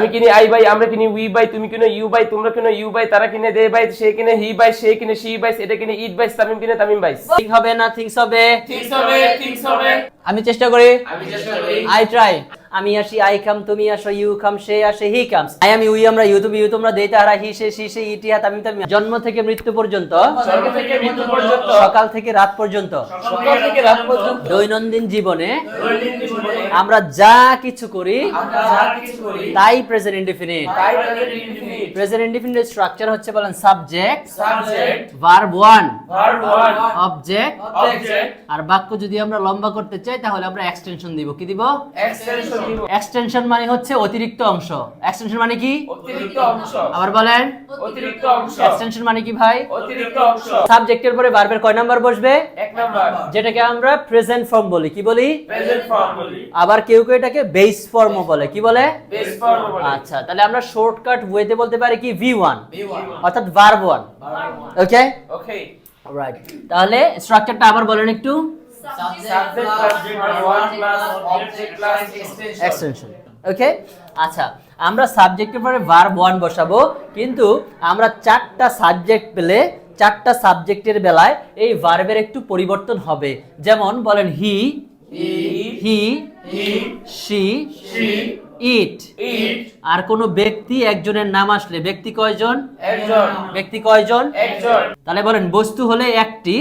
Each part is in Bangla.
আমি কিনি আই বাই আমরা কিনি উই বাই তুমি কিনো ইউ বাই তোমরা কিনো ইউ বাই তারা কিনে দে বাই সে কিনে হি বাই সে কিনে সি বাই এটা কিনে ইট বাই তামিম কিনে তামিম বাই। ঠিক হবে না থিংস হবে। ঠিক হবে ঠিক হবে। আমি চেষ্টা করি। আমি চেষ্টা করি। আই ট্রাই আমি আসি আই কাম তুমি আসো ইউ কাম সে আসে হি কামস। আই আমি উই আমরা ইউ তুমি ইউ তোমরা দেই তারা হি সে সি সে ইটি হাত আমি তামি জন্ম থেকে মৃত্যু পর্যন্ত স্বর্গ থেকে মৃত্যু পর্যন্ত সকাল থেকে রাত পর্যন্ত সকাল থেকে রাত পর্যন্ত দৈনন্দিন জীবনে আমরা যা কিছু করি যা কিছু করি তাই present indefinite present indefinite structure হচ্ছে বলেন subject subject verb one object object আর বাক্য যদি আমরা লম্বা করতে চাই তাহলে আমরা এক্সটেনশন দিব। কি দিব? এক্সটেনশন এক্সটেনশন মানে হচ্ছে অতিরিক্ত অংশ। এক্সটেনশন মানে কি? অতিরিক্ত অংশ। আবার বলেন। অতিরিক্ত অংশ। এক্সটেনশন মানে কি ভাই? অতিরিক্ত অংশ। সাবজেক্টের পরে ভার্বের কয় নাম্বার বসবে? এক নাম্বার। যেটাকে আমরা প্রেজেন্ট ফর্ম বলি। কি বলি? প্রেজেন্ট ফর্ম বলি। আবার কেউ কেউ এটাকে বেস ফর্মও বলে। কি বলে? বেস ফর্ম বলি। আচ্ছা তাহলে আমরা শর্টকাট ওয়েতে বলতে পারি কি? ভি ওয়ান অর্থাৎ verb one okay okay right তাহলে স্ট্রাকচারটা আবার বলেন একটু। Subject subject one plus object plus extension extension okay আচ্ছা আমরা সাবজেক্টের পরে ভার্ব ওয়ান বসাবো কিন্তু আমরা চারটা সাবজেক্ট পেলে চারটা সাবজেক্টের বেলায় এই ভার্বের একটু পরিবর্তন হবে। যেমন বলেন হি হি হি হি শি শি ইট ইট আর কোনো ব্যক্তি একজনের নাম আসলে ব্যক্তি কয়জন? ব্যক্তি কয়জন? তাহলে বলেন বস্তু হলে একটি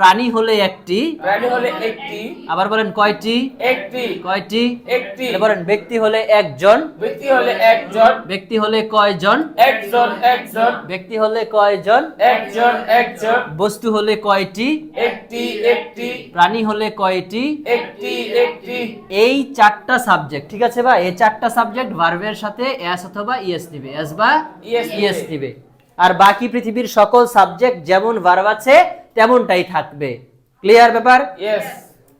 প্রাণী হলে একটি। প্রাণী হলে একটি। আবার বলেন কয়টি? একটি। কয়টি? একটি। বলেন ব্যক্তি হলে একজন। ব্যক্তি হলে একজন। ব্যক্তি হলে কয়জন? একজন একজন। ব্যক্তি হলে কয়জন? একজন একজন। বস্তু হলে কয়টি? একটি একটি। প্রাণী হলে কয়টি? একটি একটি। এই চারটা সাবজেক্ট ঠিক আছে বা এই চারটা সাবজেক্ট ভার্বের সাথে এস অথবা ইএস দিবে। এস বা ইএস। দিবে। আর বাকি পৃথিবীর সকল সাবজেক্ট যেমন ভার্ব আছে তেমনটাই থাকবে। ক্লিয়ার ব্যাপার?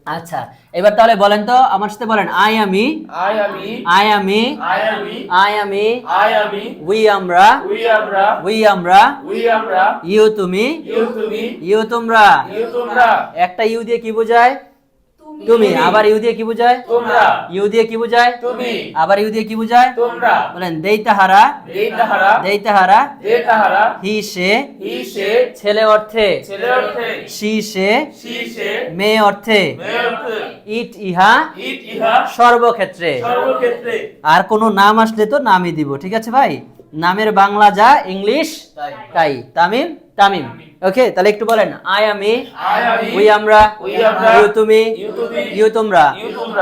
আচ্ছা এবার তাহলে বলেন তো আমার সাথে বলেন আই আমি আই আমি আই আমি আই আমি আই আমি আই আমি উই আমরা উই আমরা উই আমরা উই আমরা ইউ তুমি ইউ তুমি ইউ তোমরা। ইউ তোমরা। একটা ইউ দিয়ে কি বোঝায়? তুমি। আবার ইউ দিয়ে কি বোঝায়? তোমরা। ইউ দিয়ে কি বোঝায়? তুমি। আবার ইউ দিয়ে কি বোঝায়? তোমরা। বলেন দেই তাহারা দেই তাহারা দেই তাহারা দে তাহারা হি সে হি সে ছেলে অর্থে। ছেলে অর্থে। সি সে সি সে মেয়ে অর্থে। মেয়ে অর্থে। ইট ইহা। ইট ইহা। সর্বক্ষেত্রে। সর্বক্ষেত্রে। আর কোনো নাম আসলে তো নামই দিব ঠিক আছে ভাই? নামের বাংলা যা ইংলিশ? তাই। তামিম? তামিম। ওকে তাহলে একটু বলেন আই আমি উই আমরা ইউ তুমি ইউ তোমরা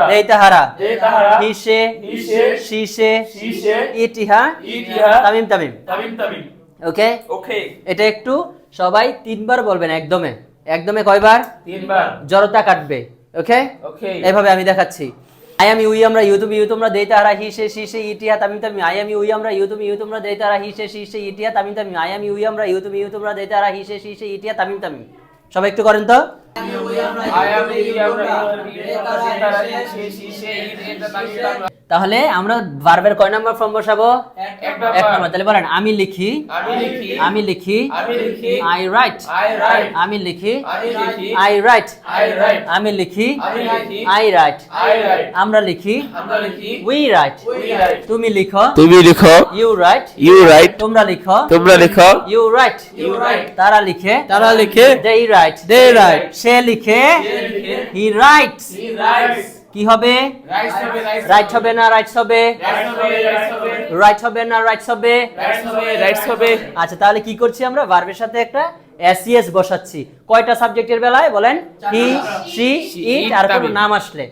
দেই তাহারা দে তাহারা হি সে হি সে সি সে সি সে ইট ইহা ইট ইহা তামিম তামিম। তামিম তামিম। ওকে? ওকে। এটা একটু সবাই তিনবার বলবেন একদমে। একদমে কয়বার? তিনবার। জড়তা কাটবে। ওকে? ওকে। এইভাবে আমি দেখাচ্ছি। আই আমি উই আমরা ইউ তুমি ইউ তোমরা দেই তারা হি সে সি সে ইটিয়া তামিম তামিম আই আমি উই আমরা ইউ তুমি ইউ তোমরা দেই তারা হি সে সি সে ইটিয়া তামিম তামিম আই আমি উই আমরা ইউ তুমি ইউ তোমরা দেই তারা হি সে সি সে ইটিয়া তামিম তামিম সবাই একটু করেন তো। আই আমি ইউ আমরা তারা হি সে সি সে ইট আমি তামিম তামিম তাহলে আমরা ভার্বের কয় নাম্বার ফর্ম বসাবো? এক এক নাম্বার তাহলে বলেন আমি লিখি আমি লিখি আমি লিখি আমি লিখি আই রাইট আমি লিখি আই রাইট আমি লিখি আই রাইট আমরা লিখি উই রাইট তুমি লিখো তুমি লিখো ইউ রাইট ইউ রাইট তোমরা লিখো তোমরা লিখো। ইউ রাইট ইউ রাইট তারা লিখে তারা লিখে they রাইট সে লিখে সে লিখে হি রাইটস হি রাইটস কি হবে? রাইট হবে না রাইটস হবে? রাইট হবে না রাইটস হবে? রাইটস হবে আচ্ছা তাহলে কি করছি আমরা? ভার্বের সাথে একটা এসইএস বসাচ্ছি। কয়টা সাবজেক্টের বেলায় বলেন? হি সি ইট আর কোনো নাম আসলে।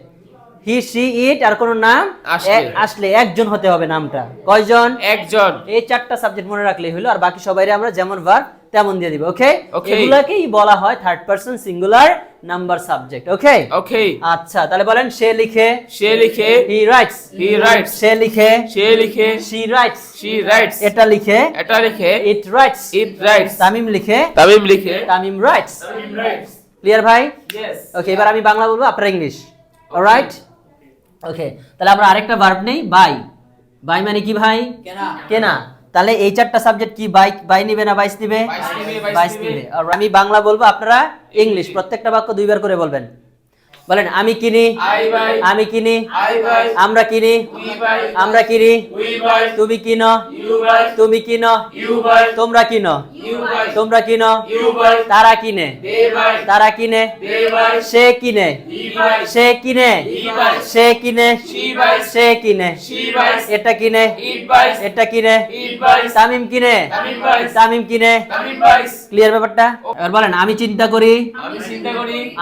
হি সি ইট আর কোনো নাম আসলে। আসলে। একজন হতে হবে নামটা। কয়জন? একজন। এই চারটা সাবজেক্ট মনে রাখলেই হলো আর বাকি সবাই আমরা যেমন ভার্ব তেমন দিয়ে দিব ওকে. এগুলাকেই বলা হয় third person singular number subject okay okay আচ্ছা তাহলে বলেন সে লিখে সে লিখে হি রাইটস হি রাইটস সে লিখে সে লিখে শি রাইটস শি রাইটস এটা লিখে এটা লিখে it writes it writes Tamim লিখে তামিম লিখে Tamim writes Tamim writes clear ভাই? ইয়েস ওকে এবার আমি বাংলা বলব আপনারা ইংলিশ অলরাইট ওকে তাহলে আমরা আরেকটা ভার্ব নেই বাই বাই মানে কি ভাই? কেনা। কেনা। তাহলে এই চারটা সাবজেক্ট কি বাইক বাই নিবে না বাইশ নিবে? বাইশ নিবে, আর আমি বাংলা বলব আপনারা ইংলিশ প্রত্যেকটা বাক্য দুইবার করে বলবেন। বলেন আমি কিনি? আমি কিনি? আমরা কিনি? আমরা কিনি? তুমি কিনো? তুমি কিনো? তোমরা কিনো? তোমরা কিনো? তারা কিনে? তারা কিনে? সে কিনে? সে কিনে? সে কিনে? সে কিনে? এটা কিনে? এটা কিনে? তামিম কিনে? তামিম কিনে? ক্লিয়ার ব্যাপারটা? এবার বলেন আমি চিন্তা করি?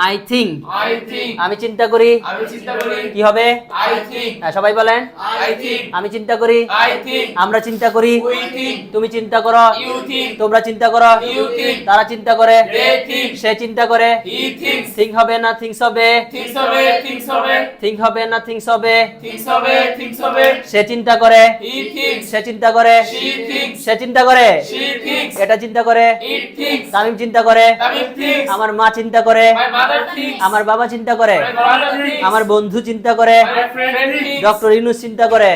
আই থিঙ্ক আমি চিন্তা করি। আমি চিন্তা করি। কি হবে? হ্যাঁ, সবাই বলেন। আমি চিন্তা করি। আমরা চিন্তা করি। তুমি চিন্তা করো। তোমরা চিন্তা চিন্তা করো তারা চিন্তা করে সে চিন্তা করে থিং হবে না থিংস হবে থিং হবে না থিংস হবে সে চিন্তা করে সে চিন্তা করে সে চিন্তা করে এটা চিন্তা করে তামিম চিন্তা করে আমার মা চিন্তা করে আমার বাবা চিন্তা করে আমার বন্ধু চিন্তা করে ডক্টর ইনুস চিন্তা করে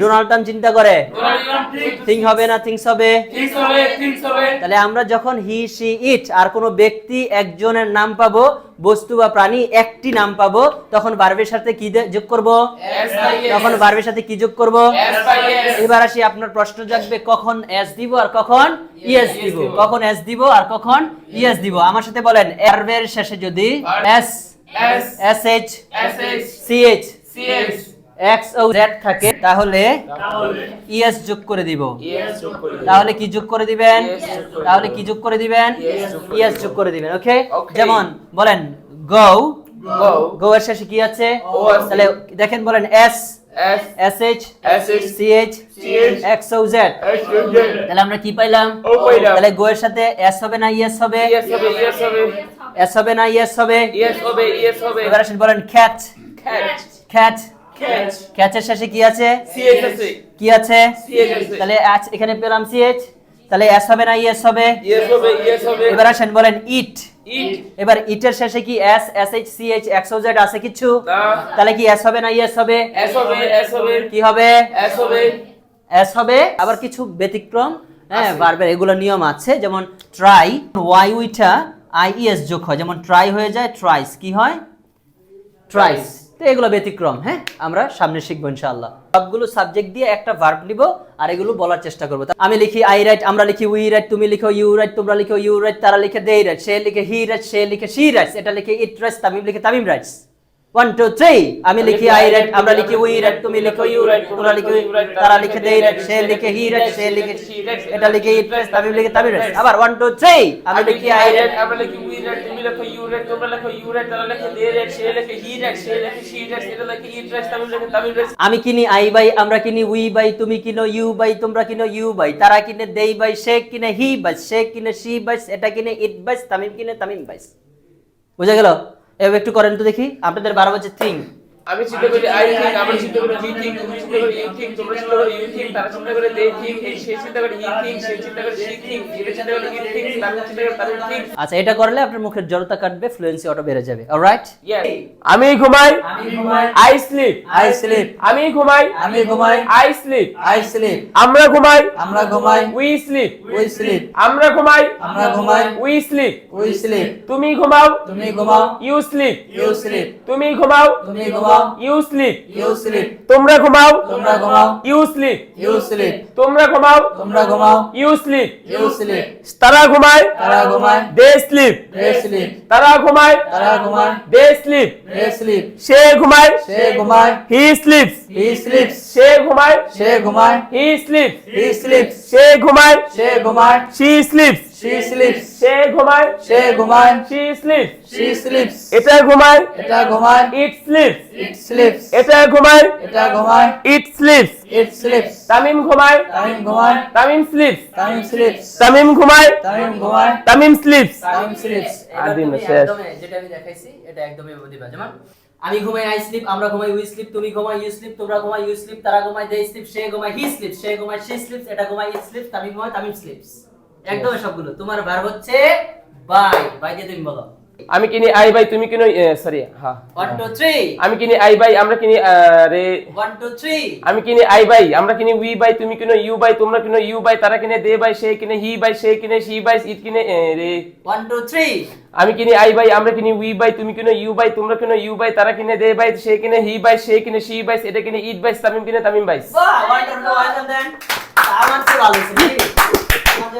ডোনাল্ড ট্রাম্প চিন্তা করে থিং হবে না থিংস হবে তাহলে আমরা যখন হি সি ইট আর কোনো ব্যক্তি একজনের নাম পাবো বস্তু বা প্রাণী একটি নাম পাবো তখন বার্বের সাথে কি যোগ করব? তখন বার্বের সাথে কি যোগ করব? এবার আসি আপনার প্রশ্ন জাগবে কখন এস দিব আর কখন ইএস দিব? কখন এস দিব আর কখন ইএস দিব? আমার সাথে বলেন ভার্বের শেষে যদি S S H C H X O Z থাকে তাহলে তাহলে ইএস যোগ করে দিব। তাহলে কি যোগ করে দিবেন তাহলে কি যোগ করে দিবেন Yes যোগ করে দিবেন ওকে যেমন বলেন গো Go গো এর শেষে কি আছে। তাহলে দেখেন বলেন S S S H C H CH X O Z তাহলে আমরা কি পাইলাম। তাহলে গো এর সাথে এস হবে না ইয়েস হবে এস হবে না ইয়েস হবে yes হবে yes হবে এবার আসেন বলেন ক্যাট catch ক্যাচের শেষে কি আছে? কি আছে? তাহলে আজ- এখানে পেলাম সিএইচ তাহলে এস হবে না হবে? Yes হবে yes হবে। এবার আসেন বলেন ইট এবার ইটের শেষে কি S S H C H X O Z আছে কিছু? তাহলে কি এস হবে না ইয়েস হবে? কি হবে? এস হবে। আবার কিছু ব্যতিক্রম হ্যাঁ বারবার এগুলো নিয়ম আছে যেমন ট্রাই ওয়াই উইটা আই ইএস যোগ হয় যেমন ট্রাই হয়ে যায় ট্রাইস কি হয়? ট্রাইস তো এগুলো ব্যতিক্রম হ্যাঁ? আমরা সামনে শিখব ইনশাআল্লাহ। সবগুলো সাবজেক্ট দিয়ে একটা ভার্ব নিব আর এগুলো বলার চেষ্টা করব। আমি লিখি আই রাইট আমরা লিখি উই রাইট তুমি লিখো ইউ রাইট তোমরা লিখো ইউ রাইট তারা লিখে দে রাইট সে লিখে হি রাইট সে লিখে সি রাইটস এটা লিখে ইট রাইটস তামিম লিখে Tamim writes one two three আমি লিখি আই রাইট আমরা লিখি উই রাইট তুমি লিখো ইউ রাইট তোমরা লিখো তারা লিখে দে রাইট সে লিখে হি রাইট সে লিখে এটা লিখে ইট রাইটস তামিম লিখে তামিম রাইটস আবার ওয়ান টু থ্রি আমি লিখি আই রাইট আমরা লিখি we read তুমি লেখো you read তোমরা লেখো you read তারা লেখে they read সে লেখে he read সে লেখে she read এটা লেখে it read তামিম লেখে তামিম read আমি কিনি আই বাই আমরা কিনি উই বাই তুমি কিনো ইউ বাই তোমরা কিনো ইউ বাই। তারা কিনে দেই বাই সে কিনে হি বাই সে কিনে সি বাইস এটা কিনে ইট বাইস তামিম কিনে তামিম বাইস বুঝা গেল? এবার একটু করেন তো দেখি। আপনাদের বারো বছর থিং আমি চিন্তা করি আই থিঙ্ক আমরা চিন্তা করি we think তুমি চিন্তা করি you think তোমরা চিন্তা করি you think তারা চিন্তা করে they think এই সে চিন্তা করে he think সে চিন্তা করে she think এটা চিন্তা করে it thinks তামিম চিন্তা করে তামিম thinks আচ্ছা এটা করলে আপনার মুখের জড়তা কাটবে ফ্লুয়েন্সি অটো বেড়ে যাবে অলরাইট আমি ঘুমাই আমি ঘুমাই আই স্লিপ আই স্লিপ আমি ঘুমাই আমি ঘুমাই আই স্লিপ আই স্লিপ আমরা ঘুমাই আমরা ঘুমাই উই স্লিপ উই স্লিপ আমরা ঘুমাই আমরা ঘুমাই উই স্লিপ উই স্লিপ তুমি ঘুমাও তুমি ঘুমাও ইউ স্লিপ ইউ স্লিপ তুমি ঘুমাও তুমি ঘুমাও ইউ স্লিপ ইউ স্লিপ তোমরা ঘুমাও। তোমরা ঘুমাও। ইউ স্লিপ ইউ স্লিপ তোমরা ঘুমাও। তোমরা ঘুমাও। ইউ স্লিপ ইউ স্লিপ তারা ঘুমায়। তারা ঘুমায়। দে স্লিপ দে স্লিপ তারা ঘুমায়। তারা ঘুমায়। দে স্লিপ দে স্লিপ সে ঘুমায়। সে ঘুমায়। হি স্লিপস হি স্লিপস সে ঘুমায়। সে ঘুমায়। হি স্লিপস হি স্লিপস সে ঘুমায়। সে ঘুমায়। শি স্লিপস শি স্লিপস সে ঘুমায়। সে ঘুমায়। শি স্লিপস শি স্লিপস এটা ঘুমায়। এটা ঘুমায়। ইট স্লিপস ইট স্লিপস এটা ঘুমায়। এটা ঘুমায়। It sleeps it sleeps Tamim ঘুমায়। তামিম ঘুমায়। তামিম স্লিপস তামিম স্লিপস তামিম ঘুমায়। তামিম ঘুমায়। তামিম স্লিপস তামিম স্লিপস আদিম শেষ। যেটা আমি দেখাইছি এটা একদমই দিবা যেমন আমি ঘুমাই আই স্লিপ আমরা ঘুমাই উই স্লিপ তুমি ঘুমাই ইউ স্লিপ তোমরা ঘুমাই ইউ স্লিপ তারা ঘুমাই দে স্লিপ সে ঘুমাই হি স্লিপ সে ঘুমাই সে স্লিপস এটা ঘুমাই ইট স্লিপ তামিম ঘুমাই তামিম স্লিপস একদমই সবগুলো। তোমার ভার হচ্ছে বাই বাই দিয়ে তুমি বলো। আমি কিনি আই বাই তুমি কিনো সরি হ্যাঁ আমি কিনি আই বাই আমরা কিনি রে। আমি কিনি আই বাই আমরা কিনি উই বাই তুমি কিনো ইউ বাই তোমরা কিনো ইউ বাই তারা কিনে দে বাই সে কিনে হি বাই সে কিনে সি বাই ইট কিনে রে। আমি কিনি আই বাই আমরা কিনি উই বাই তুমি কিনো ইউ বাই তোমরা কিনো ইউ বাই তারা কিনে দে বাই সে কিনে হি বাই সে কিনে সি বাই এটা কিনে ইট বাই তামিম কিনে তামিম বাই বাহ ওয়ান্ডারফুল ওয়েলকাম আমার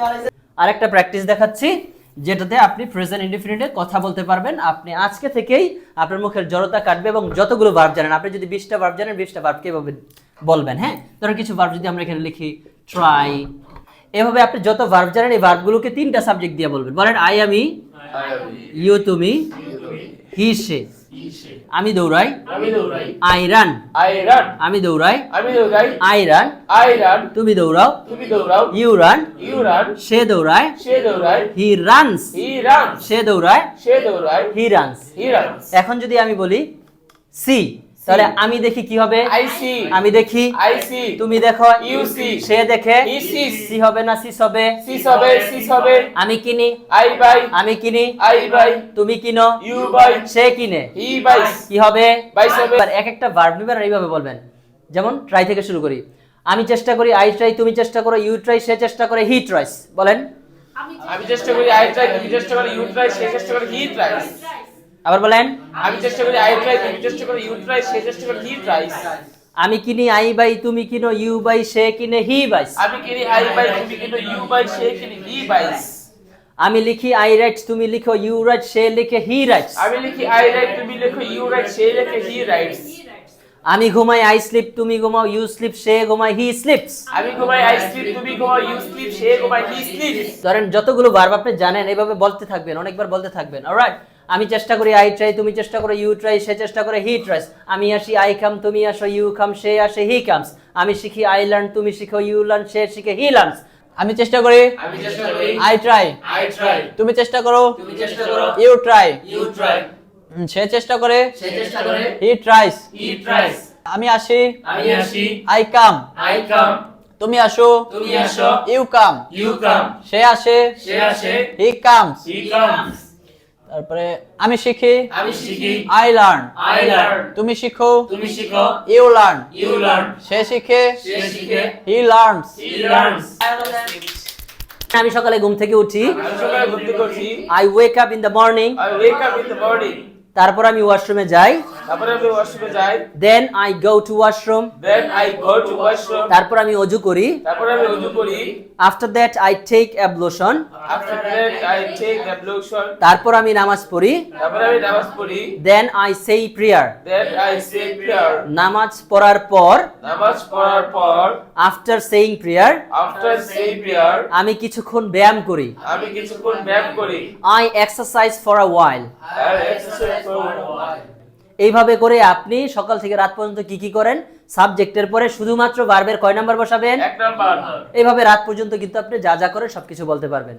ভালো আরেকটা প্র্যাকটিস দেখাচ্ছি যেটাতে আপনি প্রেজেন্ট ইনডিফিনিটে কথা বলতে পারবেন। আপনি আজকে থেকেই আপনার মুখের জড়তা কাটবে এবং যতগুলো ভার্ব জানেন আপনি যদি বিশটা ভার্ব জানেন বিশটা ভার্ব কীভাবে বলবেন হ্যাঁ? ধরুন কিছু ভার্ব যদি আমরা এখানে লিখি ট্রাই এভাবে আপনি যত ভার্ব জানেন এই ভার্বগুলোকে তিনটা সাবজেক্ট দিয়ে বলবেন। বলেন আই আমি ইউ তুমি হি সে আমি দৌড়াই। আমি দৌড়াই। I run. I run. আমি দৌড়াই। আমি দৌড়াই। I run. I run. তুমি দৌড়াও। তুমি দৌড়াও। You run. You run. সে দৌড়ায়। সে দৌড়ায়। He runs. হি রান সে দৌড়ায়। সে দৌড়ায়। He runs. He runs. এখন যদি আমি বলি সি তাহলে আমি দেখি কি হবে? আই সি আমি দেখি আই সি তুমি দেখো see. সে দেখে He sees. সি হবে না সিস হবে সিস হবে সিস হবে আমি কিনি। আই বাই আমি কিনি। আই বাই তুমি কিনো। ইউ বাই সে কিনে। হি বাইস কি হবে? বাইস হবে। এবার এক একটা ভার্ব নিবেন এইভাবে বলবেন। যেমন ট্রাই থেকে শুরু করি। আমি চেষ্টা করি আই ট্রাই তুমি চেষ্টা করো ইউ ট্রাই সে চেষ্টা করে হি ট্রাইস বলেন। আমি চেষ্টা করি আই ট্রাই তুমি চেষ্টা করো ইউ ট্রাই সে চেষ্টা করে হি ট্রাইস আবার বলেন? আমি চেষ্টা করি আই ট্রাই তুমি চেষ্টা করো ইউ ট্রাই সে চেষ্টা করে হি ট্রাইস আমি কিনি আই বাই তুমি কিনো ইউ বাই সে কিনে হি বাইস আমি কিনি আই বাই তুমি কিন্তু ইউ বাই সে কিনি হি বাইস আমি লিখি আই রাইট তুমি লিখো ইউ রাইট সে লিখে হি রাইটস আমি লিখি আই রাইট তুমি লেখো ইউ রাইট সে লেখে হি রাইটস আমি ঘুমাই আই স্লিপ তুমি ঘুমাও ইউ স্লিপ সে ঘুমায় হি স্লিপস আমি ঘুমাই আই স্লিপ তুমি ঘুমাও ইউ স্লিপ সে ঘুমায় হি স্লিপস ধরেন যতগুলো ভার্ব আপনি জানেন এইভাবে বলতে থাকবেন অনেকবার বলতে থাকবেন অলরাইট আমি চেষ্টা করি আই ট্রাই তুমি চেষ্টা করো ইউ ট্রাই সে চেষ্টা করে হি ট্রাইস আমি আসি আই কাম তুমি আসো ইউ কাম সে আসে হি কামস আমি শিখি আই লার্ন তুমি শিখো ইউ লার্ন সে শিখে হি লার্নস আমি চেষ্টা করি আমি চেষ্টা করি আই ট্রাই আই ট্রাই তুমি চেষ্টা করো তুমি চেষ্টা করো ইউ ট্রাই ইউ ট্রাই সে চেষ্টা করে সে চেষ্টা করে হি ট্রাইস হি ট্রাইস আমি আসি আমি আসি আই কাম আই কাম তুমি আসো তুমি আসো ইউ কাম ইউ কাম সে আসে সে আসে হি কামস হি কামস তারপরে আমি শিখি। আমি শিখি। আই লার্ন আই লার্ন তুমি শিখো। তুমি শিখো। ইউ লার্ন ইউ লার্ন সে শিখে। সে শিখে। হি লার্নস হি লার্নস আমি সকালে ঘুম থেকে উঠি। আমি সকালে ঘুম থেকে উঠি। I wake up in the morning I wake up in the morning তারপর আমি ওয়াশরুমে যাই। তারপরে আমি ওয়াশরুমে যাই। Then I go to washroom then I go to washroom তারপর আমি অজু করি। তারপরে আমি ওযু করি। After that I take ablution after that I take ablution তারপর আমি নামাজ পড়ি। তারপরে আমি নামাজ পড়ি। Then I say prayer then I say prayer নামাজ পড়ার পর নামাজ পড়ার পর after saying prayer after say prayer আমি কিছুক্ষণ ব্যায়াম করি। আমি কিছুক্ষণ ব্যায়াম করি। I exercise for a while R exercise করব এইভাবে করে আপনি সকাল থেকে রাত পর্যন্ত কি কি করেন? সাবজেক্টের পরে শুধুমাত্র বারবের কয় নাম্বার বসাবেন? এইভাবে রাত পর্যন্ত কিন্তু আপনি যা যা করেন সবকিছু বলতে পারবেন।